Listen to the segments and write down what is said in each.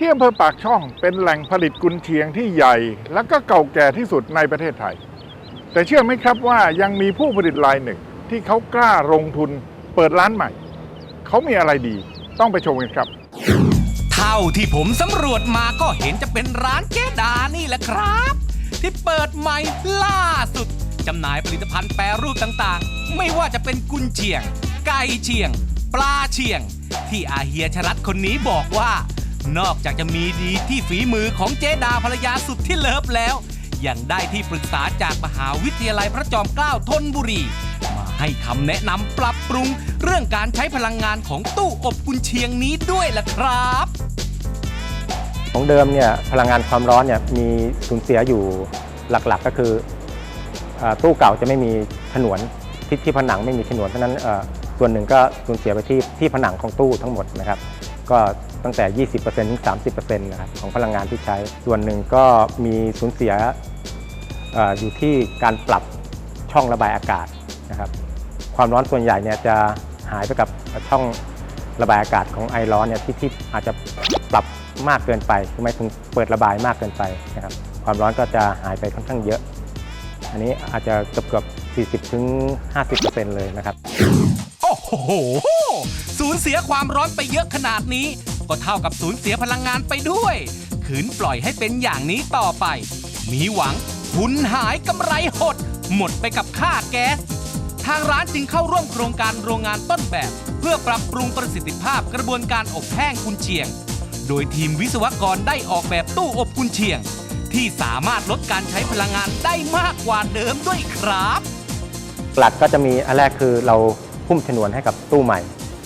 ที่อำเภอปากช่องเป็นแหล่งผลิตกุนเชียงที่ใหญ่ และก็เก่าแก่ที่สุดในประเทศไทย แต่เชื่อไหมครับว่ายังมีผู้ผลิตรายหนึ่ง ที่เขากล้าลงทุนเปิดร้านใหม่ เขามีอะไรดีต้องไปชมกันครับ เท่าที่ผมสำรวจมาก็เห็นจะเป็นร้านเจดานี่แหละครับ ที่เปิดใหม่ล่าสุดจำหน่ายผลิตภัณฑ์แปรรูปต่างๆ ไม่ว่าจะเป็นกุนเชียง ไก่เชียง ปลาเชียง ที่อาเฮียชรัตคนนี้บอกว่า นอกจากจะมีดีที่ฝีมือของเจดาภรรยาสุดที่เลิฟแล้ว ยังได้ที่ปรึกษาจากมหาวิทยาลัยพระจอมเกล้าธนบุรี มาให้คำแนะนำปรับปรุง เรื่องการใช้พลังงานของตู้อบกุนเชียงนี้ด้วยล่ะครับ ของเดิมเนี่ยพลังงานความร้อนเนี่ยมีสูญเสียอยู่หลักๆก็คือเอ่อตู้เก่าจะไม่มีฉนวนที่ที่ผนังไม่มีฉนวนเพราะฉะนั้นเอ่อส่วนหนึ่งก็สูญเสียไปที่ที่ผนังของตู้ทั้งหมดนะครับ ก็ ตั้งแต่ 20%ถึง 30%นะครับของพลังงานที่ใช้ ส่วนหนึ่งก็มีสูญเสียออยู่ที่การปรับช่องระบายอากาศนะครับ ความร้อนส่วนใหญ่เนี่ยจะหายไปกับช่องระบายอากาศของไอร้อนเนี่ยที่ที่อาจจะปรับมากเกินไปทำไมถึงเปิดระบายมากเกินไปนะครับ ความร้อนก็จะหายไปค่อนข้างเยอะ อันนี้อาจจะเกือบเกือบ40ถึง50%เลยนะครับ โอ้โหสูญเสียความร้อนไปเยอะขนาดนี้ ก็เท่ากับสูญเสียพลังงานไปด้วย ขืนปล่อยให้เป็นอย่างนี้ต่อไป มีหวังหุนหายกำไรหด หมดไปกับค่าแก๊ส ทางร้านจึงเข้าร่วมโครงการโรงงานต้นแบบ เพื่อปรับปรุงประสิทธิภาพกระบวนการอบแห้งกุนเชียง โดยทีมวิศวกรได้ออกแบบตู้อบกุนเชียง ที่สามารถลดการใช้พลังงานได้มากกว่าเดิมด้วยครับ หลักก็จะมีอันแรกคือเราพุ่มชนวนให้กับตู้ใหม่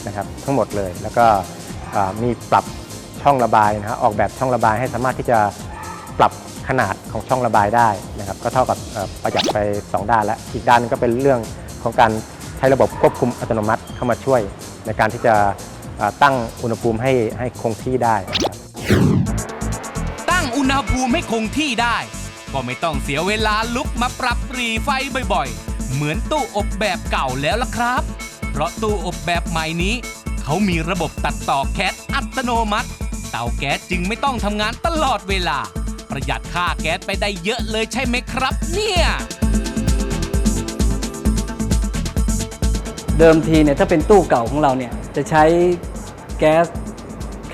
นะครับทั้งหมดเลยแล้วก็ มีปรับช่องระบายนะฮะออกแบบช่องระบายให้สามารถที่จะปรับขนาดของช่องระบายได้นะครับก็เท่ากับประหยัดไป 2 ด้านแล้วอีกด้านก็เป็นเรื่องของการใช้ระบบควบคุมอัตโนมัติเข้ามาช่วย ในการที่จะตั้งอุณหภูมิให้ให้คงที่ได้ ตั้งอุณหภูมิให้คงที่ได้ ก็ไม่ต้องเสียเวลาลุกมาปรับปรีไฟบ่อยๆ เหมือนตู้อบแบบเก่าแล้วล่ะครับ เพราะตู้อบแบบใหม่นี้ เขามีระบบตัดต่อแก๊สอัตโนมัติ เตาแก๊สจึงไม่ต้องทำงานตลอดเวลา ประหยัดค่าแก๊สไปได้เยอะเลยใช่ไหมครับ เนี่ยเดิมทีเนี่ยถ้าเป็นตู้เก่าของเราเนี่ยจะใช้แก๊ส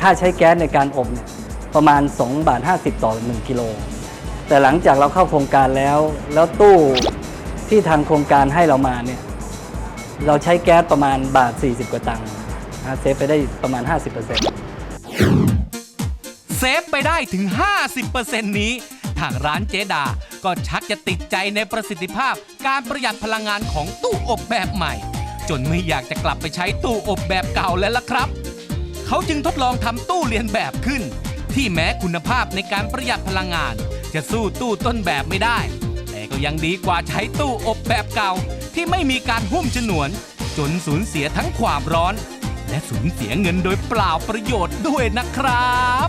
ค่าใช้แก๊สในการอบเนี่ยประมาณ 2 บาท 50 ต่อ 1 กิโล แต่หลังจากเราเข้าโครงการแล้ว แล้วตู้ที่ทางโครงการให้เรามาเนี่ยเราใช้แก๊สประมาณบาท 40 กว่าตังค์ เซฟไปได้ประมาณ 50%เซฟไปได้ถึง 50%นี้ ทางร้านเจดา ก็ชักจะติดใจในประสิทธิภาพการประหยัดพลังงานของตู้อบแบบใหม่ จนไม่อยากจะกลับไปใช้ตู้อบแบบเก่าแล้วล่ะครับ เขาจึงทดลองทำตู้เรียนแบบขึ้น ที่แม้คุณภาพในการประหยัดพลังงาน จะสู้ตู้ต้นแบบไม่ได้ แต่ก็ยังดีกว่าใช้ตู้อบแบบเก่า ที่ไม่มีการหุ้มฉนวน จนสูญเสียทั้งความร้อน และสูญเสียเงินโดยเปล่าประโยชน์ด้วยนะครับ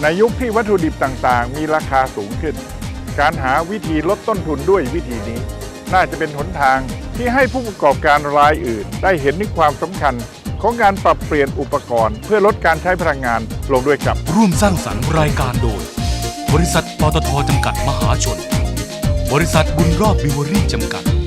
ในยุคที่วัตถุดิบต่างๆ มีราคาสูงขึ้น การหาวิธีลดต้นทุนด้วยวิธีนี้ น่าจะเป็นหนทางที่ให้ผู้ประกอบการรายอื่น ได้เห็นถึงความสำคัญของการปรับเปลี่ยนอุปกรณ์ เพื่อลดการใช้พลังงานลงด้วยครับ ร่วมสร้างสรรค์รายการโดย บริษัทปตทจำกัดมหาชน บริษัทบุญรอบบิวเวอรี่จำกัด